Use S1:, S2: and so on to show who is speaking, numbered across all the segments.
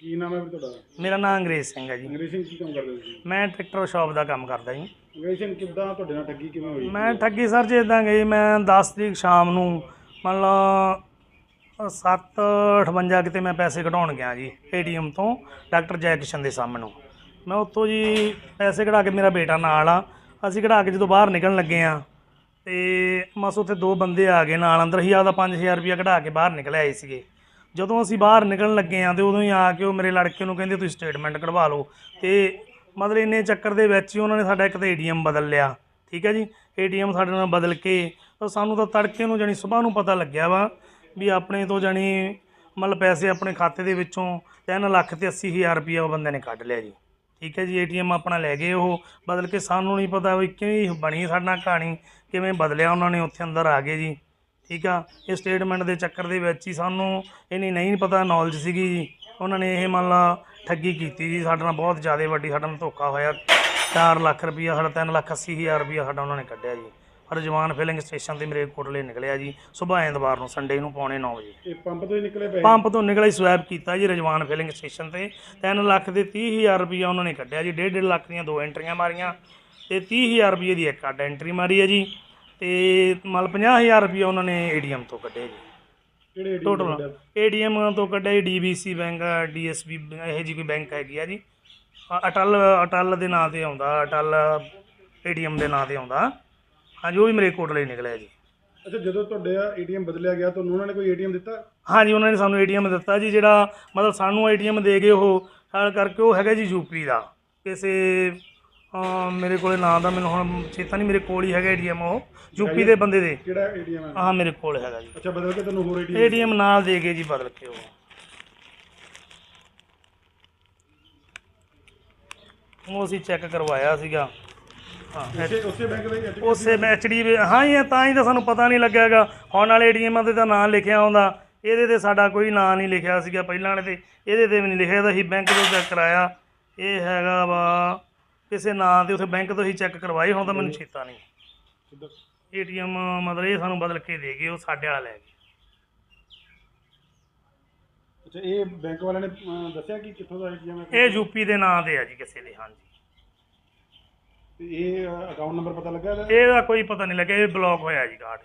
S1: ਕੀ ਨਾਮ ਹੈ ਵੀ ਤੁਹਾਡਾ?
S2: ਮੇਰਾ ਨਾਮ ਅੰਗਰੇਜ਼ ਸਿੰਘ ਹੈ ਜੀ।
S1: ਅੰਗਰੇਜ਼ ਸਿੰਘ ਕੀ ਕੰਮ ਕਰਦੇ ਹੋ ਤੁਸੀਂ?
S2: ਮੈਂ ਟਰੈਕਟਰ ਸ਼ਾਪ ਦਾ ਕੰਮ ਕਰਦਾ ਜੀ।
S1: ਅੰਗਰੇਜ਼ ਸਿੰਘ ਕਿੱਦਾਂ ਤੁਹਾਡੇ ਨਾਲ ਠੱਗੀ ਕਿਵੇਂ ਹੋਈ?
S2: ਮੈਂ ਠੱਗੀ ਸਰ ਜੀ ਇਦਾਂ ਗਈ ਮੈਂ 10 ਤਰੀਕ ਸ਼ਾਮ ਨੂੰ ਮੰਨ ਲਓ 758 ਕਿਤੇ ਮੈਂ ਪੈਸੇ ਕਢਾਉਣ ਗਿਆ ਜੀ ਏਟੀਐਮ ਤੋਂ ਡਾਕਟਰ ਜੈ ਕਿਸ਼ਨ ਦੇ ਸਾਹਮਣੇ। ਮੈਂ ਉੱਥੋਂ ਜੀ ਪੈਸੇ ਕਢਾ ਕੇ ਮੇਰਾ ਬੇਟਾ ਨਾਲ ਆ ਅਸੀਂ ਕਢਾ ਕੇ ਜਦੋਂ ਬਾਹਰ ਨਿਕਲਣ ਲੱਗੇ ਆ ਤੇ ਮਸ ਉੱਥੇ ਦੋ ਬੰਦੇ ਆ ਗਏ ਨਾਲ ਅੰਦਰ ਹੀ ਆਪਦਾ 5000 ਰੁਪਇਆ ਕਢਾ ਕੇ ਬਾਹਰ ਨਿਕਲ ਆਏ ਸੀਗੇ। ਜਦੋਂ ਅਸੀਂ ਬਾਹਰ ਨਿਕਲਣ ਲੱਗੇ ਆ ਤੇ ਉਦੋਂ ਹੀ ਆ ਕੇ ਉਹ ਮੇਰੇ ਲੜਕੇ ਨੂੰ ਕਹਿੰਦੇ, ਤੁਸੀਂ ਸਟੇਟਮੈਂਟ ਕਢਵਾ ਲਓ। ਤੇ ਮਤਲਬ ਇੰਨੇ ਚੱਕਰ ਦੇ ਵਿੱਚ ਹੀ ਉਹਨਾਂ ਨੇ ਸਾਡਾ ਇੱਕ ਤਾਂ ਏਟੀਐਮ ਬਦਲ ਲਿਆ, ਠੀਕ ਹੈ ਜੀ? ਏਟੀਐਮ ਸਾਡੇ ਨਾਲ ਬਦਲ ਕੇ ਤਾਂ ਸਾਨੂੰ ਤਾਂ ਤੜਕੇ ਨੂੰ ਜਾਣੀ ਸਵੇਰ ਨੂੰ ਪਤਾ ਲੱਗਿਆ ਵਾ ਵੀ ਆਪਣੇ ਤੋਂ ਜਾਣੀ ਮਤਲਬ ਪੈਸੇ ਆਪਣੇ ਖਾਤੇ ਦੇ ਵਿੱਚੋਂ 3 ਲੱਖ ਤੇ 80 ਹਜ਼ਾਰ ਰੁਪਇਆ ਉਹ ਬੰਦੇ ਨੇ ਕੱਢ ਲਿਆ ਜੀ, ਠੀਕ ਹੈ ਜੀ? ਏਟੀਐਮ ਆਪਣਾ ਲੈ ਗਏ ਉਹ, ਬਦਲ ਕੇ ਸਾਨੂੰ ਨਹੀਂ ਪਤਾ ਵੀ ਕਿਵੇਂ ਬਣੀ ਸਾਡੇ ਨਾਲ ਕਹਾਣੀ, ਕਿਵੇਂ ਬਦਲਿਆ ਉਹਨਾਂ ਨੇ, ਉੱਥੇ ਅੰਦਰ ਆ ਗਏ ਜੀ। ਠੀਕ ਆ? ਇਹ ਸਟੇਟਮੈਂਟ ਦੇ ਚੱਕਰ ਦੇ ਵਿੱਚ ਹੀ ਸਾਨੂੰ ਇਹਨੀ ਨਹੀਂ ਪਤਾ ਨੌਲੇਜ ਸੀਗੀ ਜੀ। ਉਹਨਾਂ ਨੇ ਇਹ ਮੰਨ ਲਾ ਠੱਗੀ ਕੀਤੀ ਜੀ। ਸਾਡੇ ਨਾਲ ਬਹੁਤ ਜ਼ਿਆਦਾ ਵੱਡੀ ਸਾਡੇ ਨਾਲ ਧੋਖਾ ਹੋਇਆ। 4 ਲੱਖ ਰੁਪਈਆ ਸਾਡਾ 3 ਲੱਖ 80 ਹਜ਼ਾਰ ਰੁਪਈਆ ਸਾਡਾ ਉਹਨਾਂ ਨੇ ਕੱਢਿਆ ਜੀ। ਪਰ ਜਵਾਨ ਫਿਲਿੰਗ ਸਟੇਸ਼ਨ ਤੇ ਮੇਰੇ ਕੋਟਲੇ ਨਿਕਲਿਆ ਜੀ। ਸਵੇਰ ਐਤਵਾਰ ਨੂੰ ਸੰਡੇ ਨੂੰ ਪੌਣੇ 9 ਵਜੇ।
S1: ਇਹ ਪੰਪ ਤੋਂ ਹੀ ਨਿਕਲੇ
S2: ਪੰਪ ਤੋਂ ਨਿਕਲਿਆ ਸਵੈਪ ਕੀਤਾ ਜੀ ਰਜਵਾਨ ਫਿਲਿੰਗ ਸਟੇਸ਼ਨ ਤੇ। 3 ਲੱਖ ਦੇ 30000 ਰੁਪਈਆ ਉਹਨਾਂ ਨੇ ਕੱਢਿਆ ਜੀ। 1.5 ਲੱਖ ਦੀਆਂ ਦੋ ਐਂਟਰੀਆਂ ਮਾਰੀਆਂ। ਤੇ 30000 ਰੁਪਏ ਦੀ ਇੱਕ ਅੱਡ ਐਂਟਰੀ ਮਾਰੀ ਹੈ ਜੀ। ਤੇ ਮਤਲਬ 50000 ਰੁਪਈਆ ਉਹਨਾਂ ਨੇ ਏਟੀਐਮ ਤੋਂ ਕੱਢਿਆ ਜੀ।
S1: ਕਿਹੜੇ
S2: ਟੋਟਲ? ਏਟੀਐਮ ਤੋਂ ਕੱਢਿਆ? ਜੀ ਡੀਬੀਸੀ ਬੈਂਕ ਡੀਐਸਬੀ ਇਹੋ ਜਿਹੀ ਕੋਈ ਬੈਂਕ ਹੈਗੀ ਆ ਜੀ। ਅ- ਅਟਲ ਅਟਲ ਦੇ ਨਾਂ ਤੇ ਆਉਂਦਾ ਅਟਲ ਏਟੀਐਮ ਦੇ ਨਾਂ ਤੇ ਆਉਂਦਾ। ਹਾਂਜੀ ਉਹ ਵੀ ਮੇਰੇ ਕੋਟਲੇ ਹੀ ਨਿਕਲਿਆ ਜੀ।
S1: ਅੱਛਾ ਜਦੋਂ ਤੁਹਾਡੇ ਏਟੀਐਮ ਬਦਲਿਆ ਗਿਆ ਤੁਹਾਨੂੰ ਉਹਨਾਂ ਨੇ ਕੋਈ ਏਟੀਐਮ ਦਿੱਤਾ?
S2: ਹਾਂਜੀ ਉਹਨਾਂ ਨੇ ਸਾਨੂੰ ਏਟੀਐਮ ਦਿੱਤਾ ਜੀ ਜਿਹੜਾ ਮਤਲਬ ਸਾਨੂੰ ਏਟੀਐਮ ਦੇ ਗਏ ਉਹ ਹਾਲ ਕਰਕੇ ਉਹ ਹੈਗਾ ਜੀ ਯੂਪੀ ਦਾ। ਕਿਸੇ ਮੇਰੇ ਕੋਲੇ ਨਾਂ ਦਾ ਮੈਨੂੰ ਹੁਣ ਚੇਤਾ ਨਹੀਂ ਮੇਰੇ ਕੋਲ ਹੀ ਹੈਗਾ ਏਟੀਐਮ ਉਹ ਯੂਪੀ ਦੇ ਬੰਦੇ ਦੇ।
S1: ਕਿਹੜਾ ਏਟੀਐਮ ਹੈ?
S2: ਹਾਂ ਮੇਰੇ ਕੋਲ ਹੈਗਾ ਜੀ।
S1: ਅੱਛਾ ਬਦਲ ਕੇ ਤੁਹਾਨੂੰ ਹੋਰ ਏਟੀਐਮ?
S2: ਏਟੀਐਮ ਨਾਲ ਦੇ ਗਏ ਜੀ ਬਦਲ ਕੇ ਉਹ। ਉਹ ਅਸੀਂ ਚੈੱਕ ਕਰਵਾਇਆ ਸੀਗਾ। ਹਾਂ
S1: ਉਸੇ ਉਸੇ ਬੈਂਕ ਦਾ ਹੀ ਹੈ
S2: ਉਸੇ ਐਚਡੀ ਹਾਂ ਹੀ ਹੈ, ਤਾਂ ਹੀ ਤਾਂ ਸਾਨੂੰ ਪਤਾ ਨਹੀਂ ਲੱਗਿਆਗਾ ਹੁਣ ਵਾਲੇ ਏਟੀਐਮਾਂ ਤੇ ਤਾਂ ਨਾਂ ਲਿਖਿਆ ਹੁੰਦਾ। ਇਹਦੇ ਤੇ ਸਾਡਾ ਕੋਈ ਨਾਂ ਨਹੀਂ ਲਿਖਿਆ ਸੀਗਾ ਪਹਿਲਾਂ ਵਾਲੇ ਤੇ। ਇਹਦੇ ਤੇ ਵੀ ਨਹੀਂ ਲਿਖਿਆ। ਤਾਂ ਅਸੀਂ ਬੈਂਕ ਤੋਂ ਚੈੱਕ ਕਰਾਇਆ। ਇਹ ਹੈਗਾ ਵਾ ਕਿਸੇ ਨਾਂ ਤੇ ਉੱਥੇ ਬੈਂਕ ਤੋਂ ਹੀ ਚੈੱਕ ਕਰਵਾਏ ਹੁਣ ਤਾਂ ਮੈਨੂੰ ਚੇਤਾ ਨਹੀਂ। ਏਟੀਐਮ ਮਤਲਬ ਇਹ ਸਾਨੂੰ ਬਦਲ ਕੇ ਦੇ ਗਏ ਉਹ ਸਾਡੇ ਵਾਲਾ ਲੈ ਗਏ।
S1: ਅੱਛਾ ਇਹ ਬੈਂਕ ਵਾਲਿਆਂ ਨੇ ਅਮ, ਦੱਸਿਆ ਕਿ ਕਿੱਥੋਂ ਦਾ ਏਟੀਐਮ ਹੈ?
S2: ਇਹ ਯੂਪੀ ਦੇ ਨਾਂ ਤੇ ਆ ਜੀ ਕਿਸੇ ਦੇ ਹਾਂਜੀ।
S1: ਤੇ ਇਹ ਅਕਾਊਂਟ ਨੰਬਰ ਪਤਾ ਲੱਗਾ ਇਹਦਾ?
S2: ਇਹਦਾ ਕੋਈ ਪਤਾ ਨਹੀਂ ਲੱਗਿਆ ਇਹ ਬਲੌਕ ਹੋਇਆ ਜੀ ਕਾਰਡ।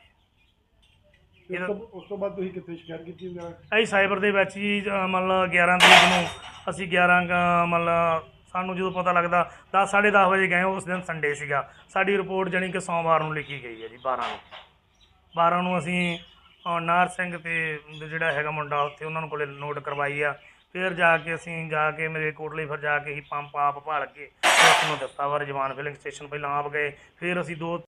S1: ਤੇ ਉਸ ਤੋਂ ਉਸ ਤੋਂ ਬਾਅਦ ਤੁਸੀਂ ਕਿੱਥੇ ਸ਼ਿਕਾਇਤ ਕੀਤੀ ਵਗੈਰਾ
S2: ਅਸੀਂ ਸਾਈਬਰ ਦੇ ਵਿੱਚ ਹੀ ਅ, ਮਤਲਬ 11 ਤਰੀਕ ਨੂੰ ਅਸੀਂ 11 ਕ- ਮਤਲਬ ਸਾਨੂੰ ਜਦੋਂ ਪਤਾ ਲੱਗਦਾ 10 10:30 ਵਜੇ ਗਏ, ਉਸ ਦਿਨ ਸੰਡੇ ਸੀਗਾ। ਸਾਡੀ ਰਿਪੋਰਟ ਜਾਣੀ ਕਿ ਸੋਮਵਾਰ ਨੂੰ ਲਿਖੀ ਗਈ ਹੈ ਜੀ 12 ਨੂੰ। 12 ਨੂੰ ਅਸੀਂ ਨਾਰ ਸਿੰਘ ਤੇ ਜਿਹੜਾ ਹੈਗਾ ਮੁੰਡਾ ਉੱਥੇ ਉਹਨਾਂ ਨੂੰ ਕੋਲੇ ਨੋਟ ਕਰਵਾਈ ਆ। ਫਿਰ ਜਾ ਕੇ ਅਸੀਂ ਜਾ ਕੇ ਮੇਰੇ ਕੋਟਲੇ ਫਿਰ ਜਾ ਕੇ ਹੀ ਪੰਪ ਆਪ ਭਾਲ ਕੇ ਉਸ ਨੂੰ ਦਿੱਤਾ। ਵਾ ਜਵਾਨ ਫਿਲਿੰਗ ਸਟੇਸ਼ਨ ਪਹਿਲਾਂ ਆਪ ਗਏ। ਫਿਰ ਅਸੀਂ ਦੋ